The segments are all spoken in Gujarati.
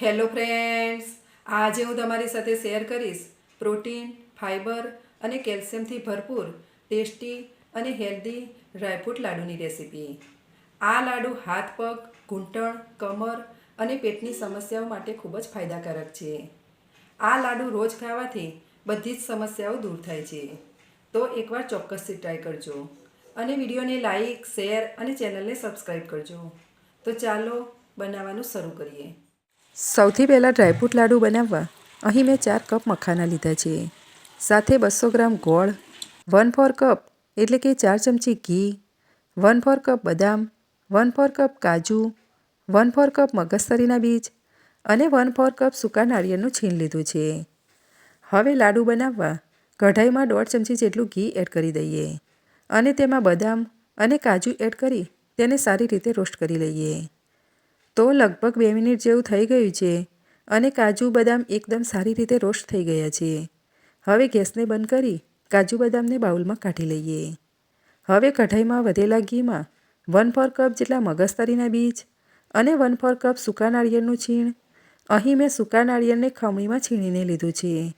હેલો ફ્રેન્ડ્સ આજે હું તમારી સાથે શેર કરીશ પ્રોટીન ફાઇબર અને કેલ્શિયમથી ભરપૂર ટેસ્ટી અને હેલ્ધી ડ્રાયફ્રૂટ લાડુની રેસીપી. આ લાડુ હાથ પગ, ઘૂંટણ, કમર અને પેટની સમસ્યાઓ માટે ખૂબ જ ફાયદાકારક છે. આ લાડુ રોજ ખાવાથી બધી જ સમસ્યાઓ દૂર થાય છે. તો એકવાર ચોક્કસથી ટ્રાય કરજો અને વિડીયોને લાઈક શેર અને ચેનલને સબસ્ક્રાઈબ કરજો. તો ચાલો બનાવવાનું શરૂ કરીએ. સૌથી પહેલાં ડ્રાયફ્રૂટ લાડુ બનાવવા અહીં મેં ચાર કપ મખાના લીધા છે. સાથે બસો ગ્રામ ગોળ, વન ફોર કપ એટલે કે ચાર ચમચી ઘી, વન ફોર કપ બદામ, વન ફોર કપ કાજુ, વન ફોર કપ મગજતરીના બીજ અને વન ફોર કપ સૂકા નાળિયેરનું છીણ લીધું છે. હવે લાડુ બનાવવા કઢાઈમાં દોઢ ચમચી જેટલું ઘી એડ કરી દઈએ અને તેમાં બદામ અને કાજુ એડ કરી તેને સારી રીતે રોસ્ટ કરી લઈએ. તો લગભગ બે મિનિટ જેવું થઈ ગયું છે અને કાજુ બદામ એકદમ સારી રીતે રોસ્ટ થઈ ગયા છે. હવે ગેસને બંધ કરી કાજુ બદામને બાઉલમાં કાઢી લઈએ. હવે કઢાઈમાં વધેલા ઘીમાં વન ફોર કપ જેટલા મગજતરીના બીજ અને વન ફોર કપ સૂકા નાળિયેરનું છીણ. અહીં મેં સૂકા નાળિયેરને ખમણીમાં છીણીને લીધું છે.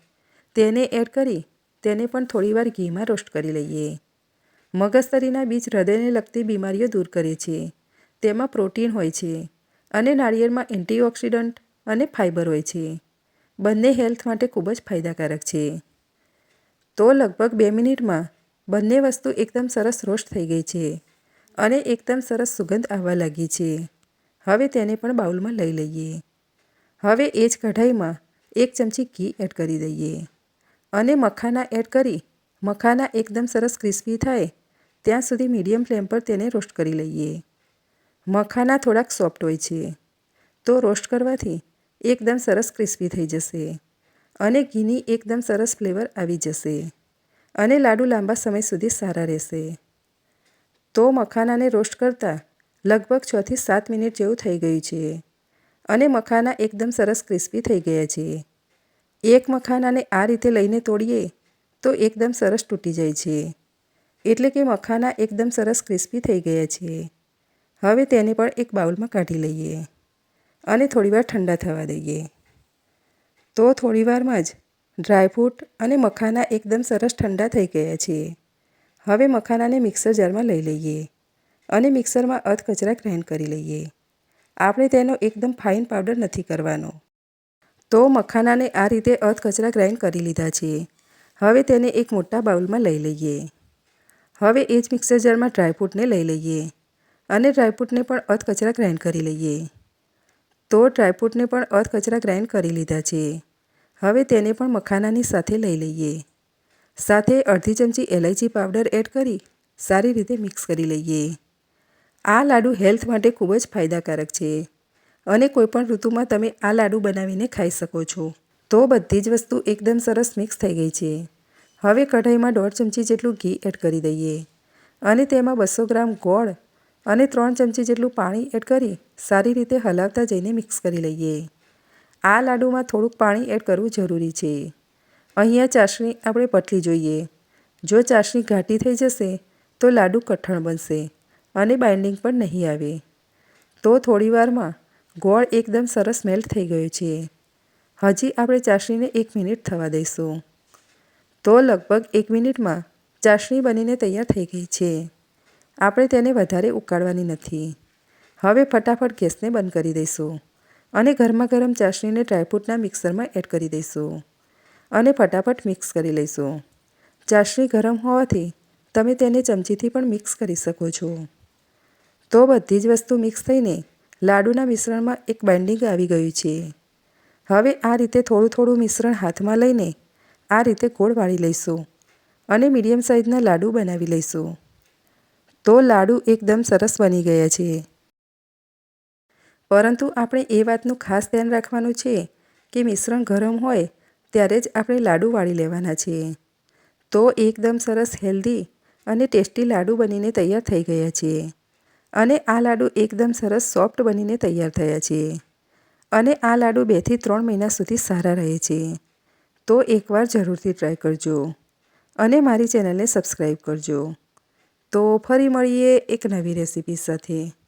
તેને એડ કરી તેને પણ થોડીવાર ઘીમાં રોસ્ટ કરી લઈએ. મગજતરીના બીજ હૃદયને લગતી બીમારીઓ દૂર કરે છે. તેમાં પ્રોટીન હોય છે. અને નાળિયેરમાં એન્ટીઓક્સિડન્ટ અને ફાઇબર હોય છે. બંને હેલ્થ માટે ખૂબ જ ફાયદાકારક છે. તો લગભગ બે મિનિટમાં બંને વસ્તુ એકદમ સરસ રોસ્ટ થઈ ગઈ છે અને એકદમ સરસ સુગંધ આવવા લાગી છે. હવે તેને પણ બાઉલમાં લઈ લઈએ. હવે એ જ કઢાઈમાં એક ચમચી ઘી એડ કરી દઈએ. અને મખાના એડ કરી, મખાના એકદમ સરસ ક્રિસ્પી થાય, ત્યાં સુધી મીડિયમ ફ્લેમ પર તેને રોસ્ટ કરી લઈએ. મખાના થોડાક સોફ્ટ હોય છે. તો રોસ્ટ કરવાથી એકદમ સરસ ક્રિસ્પી થઈ જશે અને ઘીની એકદમ સરસ ફ્લેવર આવી જશે અને લાડુ લાંબા સમય સુધી સારા રહેશે. તો મખાનાને રોસ્ટ કરતાં લગભગ છથી સાત મિનિટ જેવું થઈ ગયું છે અને મખાના એકદમ સરસ ક્રિસ્પી થઈ ગયા છે. એક મખાનાને આ રીતે લઈને તોડીએ તો એકદમ સરસ તૂટી જાય છે. એટલે કે મખાના એકદમ સરસ ક્રિસ્પી થઈ ગયા છે. હવે તેને પણ એક બાઉલમાં કાઢી લઈએ અને થોડીવાર ઠંડા થવા દઈએ. તો થોડીવારમાં જ ડ્રાયફ્રૂટ અને મખાના એકદમ સરસ ઠંડા થઈ ગયા છે. હવે મખાનાને મિક્સર જારમાં લઈ લઈએ અને મિક્સરમાં અધકચરા ગ્રાઇન્ડ કરી લઈએ. આપણે તેનો એકદમ ફાઇન પાવડર નથી કરવાનો. તો મખાનાને આ રીતે અધકચરા ગ્રાઇન્ડ કરી લીધા છે. હવે તેને એક મોટા બાઉલમાં લઈ લઈએ. હવે એ જ મિક્સર જારમાં ડ્રાયફ્રૂટને લઈ લઈએ. અને ડ્રાયફ્રૂટને પણ અધકચરા ગ્રાઇન્ડ કરી લઈએ. તો ડ્રાયફ્રૂટને પણ અધકચરા ગ્રાઇન્ડ કરી લીધા છે. હવે તેને પણ મખાનાની સાથે લઈ લઈએ. સાથે અડધી ચમચી એલાયચી પાવડર એડ કરી સારી રીતે મિક્સ કરી લઈએ. આ લાડુ હેલ્થ માટે ખૂબ જ ફાયદાકારક છે. અને કોઈપણ ઋતુમાં તમે આ લાડુ બનાવીને ખાઈ શકો છો. તો બધી જ વસ્તુ એકદમ સરસ મિક્સ થઈ ગઈ છે. હવે કઢાઈમાં દોઢ ચમચી જેટલું ઘી એડ કરી દઈએ. અને તેમાં બસો ગ્રામ ગોળ અને ત્રણ ચમચી જેટલું પાણી એડ કરી સારી રીતે હલાવતા જઈને મિક્સ કરી લઈએ. આ લાડુમાં થોડુંક પાણી એડ કરવું જરૂરી છે. અહીંયા ચાસણી આપણે પતલી જોઈએ. જો ચાસણી ઘાટી થઈ જશે, તો લાડુ કઠણ બનશે અને બાઇન્ડિંગ પણ નહીં આવે. તો થોડીવારમાં ગોળ એકદમ સરસ મેલ્ટ થઈ ગયો છે. હજી આપણે ચાસણીને એક મિનિટ થવા દઈશું. તો લગભગ એક મિનિટમાં ચાસણી બનીને તૈયાર થઈ ગઈ છે. આપણે તેને વધારે ઉકાળવાની નથી. હવે ફટાફટ ગેસને બંધ કરી દઈશું અને ગરમા ગરમ ચાસણીને ડ્રાયફ્રૂટના મિક્સરમાં એડ કરી દઈશું અને ફટાફટ મિક્સ કરી લઈશું. ચાસણી ગરમ હોવાથી તમે તેને ચમચીથી પણ મિક્સ કરી શકો છો. તો બધી જ વસ્તુ મિક્સ થઈને લાડુના મિશ્રણમાં એક બાઇન્ડિંગ આવી ગયું છે. હવે આ રીતે થોડું થોડું મિશ્રણ હાથમાં લઈને આ રીતે ગોળ વાળી લઈશું અને મીડિયમ સાઇઝના લાડુ બનાવી લઈશું. તો લાડુ એકદમ સરસ બની ગયા છે. પરંતુ આપણે એ વાતનું ખાસ ધ્યાન રાખવાનું છે કે મિશ્રણ ગરમ હોય ત્યારે જ આપણે લાડુ વાળી લેવાના છે. તો એકદમ સરસ હેલ્ધી અને ટેસ્ટી લાડુ બનીને તૈયાર થઈ ગયા છે. અને આ લાડુ એકદમ સરસ સોફ્ટ બનીને તૈયાર થયા છે. અને આ લાડુ બેથી ત્રણ મહિના સુધી સારા રહે છે. તો એકવાર જરૂરથી ટ્રાય કરજો. અને મારી ચેનલને સબસ્ક્રાઈબ કરજો. તો ફરી મળીએ એક નવી રેસીપી સાથે.